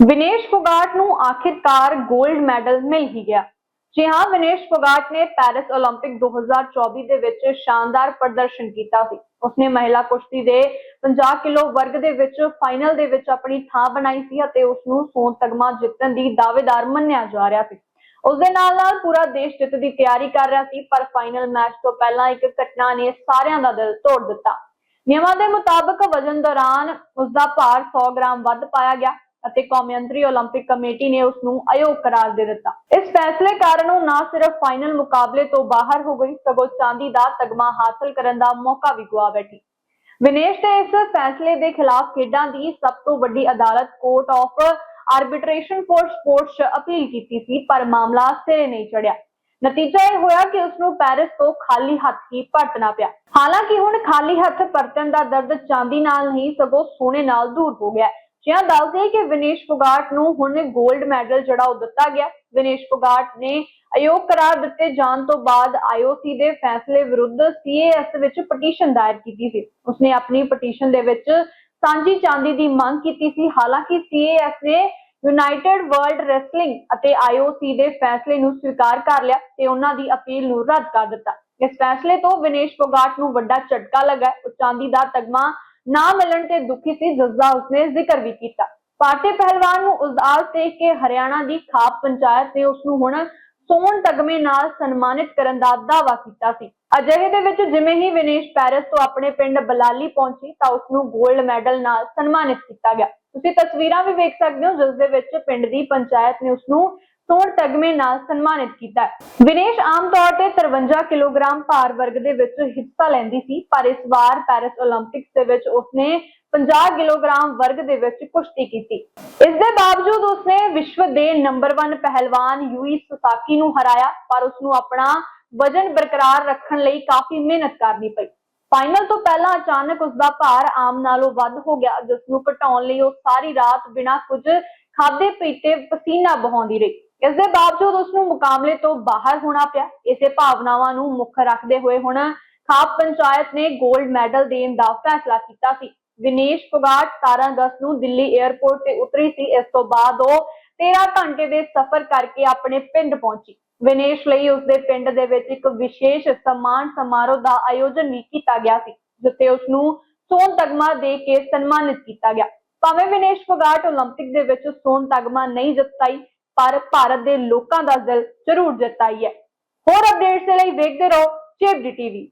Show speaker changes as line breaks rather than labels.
ਵਿਨੇਸ਼ ਫੋਗਾਟ ਨੂੰ ਆਖਿਰਕਾਰ 골ਡ ਮੈਡਲ ਮਿਲ ਹੀ ਗਿਆ। ਜੀ ਹਾਂ, ਵਿਨੇਸ਼ ਫੋਗਾਟ ਨੇ ਪੈਰਿਸ 올림픽 2024 ਦੇ ਵਿੱਚ ਸ਼ਾਨਦਾਰ ਪ੍ਰਦਰਸ਼ਨ ਕੀਤਾ ਸੀ। ਉਸਨੇ ਮਹਿਲਾ ਕੁਸ਼ਤੀ ਦੇ 50 ਕਿਲੋ ਵਰਗ ਦੇ ਵਿੱਚ ਫਾਈਨਲ ਦੇ ਵਿੱਚ ਆਪਣੀ ਥਾਂ ਬਣਾਈ ਸੀ ਅਤੇ ਉਸ ਨੂੰ ਸੋਨ ਤਗਮਾ ਜਿੱਤਣ ਦੀ ਦਾਅਵੇਦਾਰ ਮੰਨਿਆ ਜਾ ਰਿਹਾ ਸੀ। ਉਸ ਦੇ ਨਾਲ ਨਾਲ ਪੂਰਾ ਦੇਸ਼ ਜਿੱਤ ਦੀ ਤਿਆਰੀ ਕਰ ਰਿਹਾ ਸੀ, ਪਰ ਫਾਈਨਲ ਮੈਚ ਤੋਂ ਪਹਿਲਾਂ ਇੱਕ ਘਟਨਾ ਨੇ ਸਾਰਿਆਂ ਦਾ ਦਿਲ ਤੋੜ ਦਿੱਤਾ। ਨਿਯਮਾਂ ਦੇ ਮੁਤਾਬਕ ਵਜਨ ਦੌਰਾਨ ਉਸ ਦਾ ਭਾਰ 100 ਗ੍ਰਾਮ ਵੱਧ ਪਾਇਆ ਗਿਆ। ਅਤੇ ਕੌਮਾਂਤਰੀ 올림픽 ਕਮੇਟੀ ਨੇ ਉਸ ਨੂੰ ਅਯੋਗ ਕਰਾਰ ਦੇ ਦਿੱਤਾ। ਇਸ ਫੈਸਲੇ ਕਾਰਨ ਉਹ ਨਾ ਸਿਰਫ ਫਾਈਨਲ ਮੁਕਾਬਲੇ ਤੋਂ ਬਾਹਰ ਹੋ ਗਈ, ਸਗੋਂ ਚਾਂਦੀ ਦਾ ਤਗਮਾ ਹਾਸਲ ਕਰਨ ਦਾ ਮੌਕਾ ਵੀ ਗਵਾ ਬੈਠੀ। ਵਿਨੇਸ਼ ਦੇ ਇਸ ਫੈਸਲੇ ਦੇ ਖਿਲਾਫ ਖੇਡਾਂ ਦੀ ਸਭ ਤੋਂ ਵੱਡੀ ਅਦਾਲਤ court of arbitration for sports appeal ਕੀਤੀ ਸੀ, ਪਰ ਮਾਮਲਾ ਸਿਰੇ ਨਹੀਂ ਚੜਿਆ। ਨਤੀਜਾ ਇਹ ਹੋਇਆ ਕਿ ਉਸ ਨੂੰ ਪੈਰਿਸ ਤੋਂ ਖਾਲੀ ਹੱਥ ਹੀ ਪਰਤਣਾ ਪਿਆ। ਹਾਲਾਂਕਿ ਹੁਣ ਖਾਲੀ ਹੱਥ ਪਰਤਣ ਦਾ ਦਰਦ ਚਾਂਦੀ ਨਾਲ ਨਹੀਂ, ਸਗੋਂ ਸੋਨੇ ਨਾਲ ਦੂਰ ਹੋ ਗਿਆ। ਜਿਹਾਂ ਦੱਸਦੇ ਕਿ ਵਿਨੇਸ਼ ਫੋਗਾਟ ਨੂੰ ਹੁਣ 골ਡ ਮੈਡਲ ਜਿਹੜਾ ਉਹ ਦਿੱਤਾ ਗਿਆ। ਵਿਨੇਸ਼ ਫੋਗਾਟ ਨੇ ਅਯੋਗ ਕਰਾਰ ਦਿੱਤੇ ਜਾਣ ਤੋਂ ਬਾਅਦ ਆਈਓਸੀ ਦੇ ਫੈਸਲੇ ਵਿਰੁੱਧ ਸੀਏਐਸ ਵਿੱਚ ਪਟੀਸ਼ਨ ਦਾਇਰ ਕੀਤੀ ਸੀ। ਉਸਨੇ ਆਪਣੀ ਪਟੀਸ਼ਨ ਦੇ ਵਿੱਚ ਸਾਂਝੀ ਚਾਂਦੀ ਦੀ ਮੰਗ ਕੀਤੀ ਸੀ। ਹਾਲਾਂਕਿ ਸੀਏਐਸ ਨੇ ਯੂਨਾਈਟਿਡ ਵਰਲਡ ਰੈਸਲਿੰਗ ਅਤੇ ਆਈਓਸੀ ਦੇ ਫੈਸਲੇ ਨੂੰ ਸਵੀਕਾਰ ਕਰ ਲਿਆ ਤੇ ਉਹਨਾਂ ਦੀ ਅਪੀਲ ਨੂੰ ਰੱਦ ਕਰ ਦਿੱਤਾ। ਇਸ ਫੈਸਲੇ ਤੋਂ ਵਿਨੇਸ਼ ਫੋਗਾਟ ਨੂੰ ਵੱਡਾ ਝਟਕਾ ਲੱਗਾ। ਉਹ ਚਾਂਦੀ ਦਾ ਤਗਮਾ ਨਾ ਮਿਲਣ ਤੇ ਦੁਖੀ ਸੀ ਜਿਸ ਦਾ ਉਸਨੇ ਜ਼ਿਕਰ ਵੀ ਕੀਤਾ। ਭਾਰਤੀ ਪਹਿਲਵਾਨ ਨੂੰ ਉਦਾਸ ਦੇਖ ਕੇ ਹਰਿਆਣਾ ਦੀ ਖਾਪ ਪੰਚਾਇਤ ਨੇ ਉਸ ਨੂੰ ਹੁਣ ਸੋਨ ਤਗਮੇ ਨਾਲ ਸਨਮਾਨਿਤ ਕਰਨ ਦਾ ਦਾਅਵਾ ਕੀਤਾ ਸੀ। ਅਜਿਹੇ ਦੇ ਵਿੱਚ ਜਿਵੇਂ ਹੀ ਵਿਨੇਸ਼ ਪੈਰਿਸ ਤੋਂ ਆਪਣੇ ਪਿੰਡ ਬਲਾਲੀ ਪਹੁੰਚੀ ਤਾਂ ਉਸ ਨੂੰ 골ਡ ਮੈਡਲ ਨਾਲ ਸਨਮਾਨਿਤ ਕੀਤਾ ਗਿਆ। ਤੁਸੀਂ ਤਸਵੀਰਾਂ ਵੀ ਵੇਖ ਸਕਦੇ ਹੋ, ਜਿਸ ਦੇ ਵਿੱਚ ਪਿੰਡ ਦੀ ਪੰਚਾਇਤ ਨੇ ਉਸ ਨੂੰ ਸੋਨ ਤਗਮੇ ਨਾਲ ਸਨਮਾਨਿਤ ਕੀਤਾ ਵਿਨੇਸ਼ ਆਮ ਤੌਰ ਤੇ 53 ਕਿਲੋਗ੍ਰਾਮ ਭਾਰ ਵਰਗ ਦੇ ਵਿੱਚ ਹਿੱਸਾ ਲੈਂਦੀ ਸੀ, ਪਰ ਇਸ ਵਾਰ ਪੈਰਿਸ 올림픽ਸ ਦੇ ਵਿੱਚ ਉਸਨੇ 50 ਕਿਲੋਗ੍ਰਾਮ ਵਰਗ ਦੇ ਵਿੱਚ ਕੁਸ਼ਤੀ ਕੀਤੀ। ਇਸ ਦੇ ਬਾਵਜੂਦ ਉਸਨੇ ਵਿਸ਼ਵ ਦੇ ਨੰਬਰ 1 ਪਹਿਲਵਾਨ ਯੂਈ ਸੁਸਾਕੀ ਨੂੰ ਹਰਾਇਆ, ਪਰ ਉਸ ਨੂੰ ਆਪਣਾ ਵਜ਼ਨ ਬਰਕਰਾਰ ਰੱਖਣ ਲਈ ਕਾਫੀ ਮਿਹਨਤ ਕਰਨੀ ਪਈ। ਫਾਈਨਲ ਤੋਂ ਪਹਿਲਾਂ ਅਚਾਨਕ ਉਸ ਦਾ ਭਾਰ ਆਮ ਨਾਲੋਂ ਵੱਧ ਹੋ ਗਿਆ ਜਿਸ ਨੂੰ ਘਟਾਉਣ ਲਈ ਉਹ ਸਾਰੀ ਰਾਤ ਬਿਨਾਂ ਕੁਝ ਖਾਦੇ ਪੀਤੇ ਪਸੀਨਾ ਬਹਾਉਂਦੀ ਰਹੀ। ਇਸ ਦੇ ਬਾਵਜੂਦ ਉਸ ਨੂੰ ਮੁਕਾਬਲੇ ਤੋਂ ਬਾਹਰ ਹੋਣਾ ਪਿਆ। ਇਸੇ ਭਾਵਨਾਵਾਂ ਨੂੰ ਮੁੱਖ ਰੱਖਦੇ ਹੋਏ ਹੁਣ ਖਾਪ ਪੰਚਾਇਤ ਨੇ 골ਡ ਮੈਡਲ ਦੇਣ ਦਾ ਫੈਸਲਾ ਕੀਤਾ ਸੀ। ਵਿਨੇਸ਼ ਪੁਗਾਟ 17 ਅਗਸਤ ਨੂੰ ਦਿੱਲੀ 에ਅਰਪੋਰਟ ਤੇ ਉਤਰੀ ਸੀ। ਇਸ ਤੋਂ ਬਾਅਦ ਉਹ 13 ਘੰਟੇ ਦੇ ਸਫ਼ਰ ਕਰਕੇ ਆਪਣੇ ਪਿੰਡ ਪਹੁੰਚੀ। ਵਿਨੇਸ਼ ਲਈ ਉਸਦੇ ਪਿੰਡ ਦੇ ਵਿੱਚ ਇੱਕ ਵਿਸ਼ੇਸ਼ ਸਨਮਾਨ ਸਮਾਰੋਹ ਦਾ ਆਯੋਜਨ ਵੀ ਕੀਤਾ ਗਿਆ ਸੀ, ਜਿੱਥੇ ਉਸ ਨੂੰ ਸੋਨ ਤਗਮਾ ਦੇ ਕੇ ਸਨਮਾਨਿਤ ਕੀਤਾ ਗਿਆ। ਭਾਵੇਂ ਵਿਨੇਸ਼ ਪੁਗਾਟ 올림픽 ਦੇ ਵਿੱਚ ਸੋਨ ਤਗਮਾ ਨਹੀਂ ਜਿੱਤ ਪਰ ਭਾਰਤ ਦੇ ਲੋਕਾਂ ਦਾ ਦਿਲ ਜ਼ਰੂਰ ਜਿੱਤਾਈ ਹੈ। ਹੋਰ ਅਪਡੇਟਸ ਦੇ ਲਈ ਵੇਖਦੇ ਰਹੋ ਚੇਪਡੀ ਟੀਵੀ।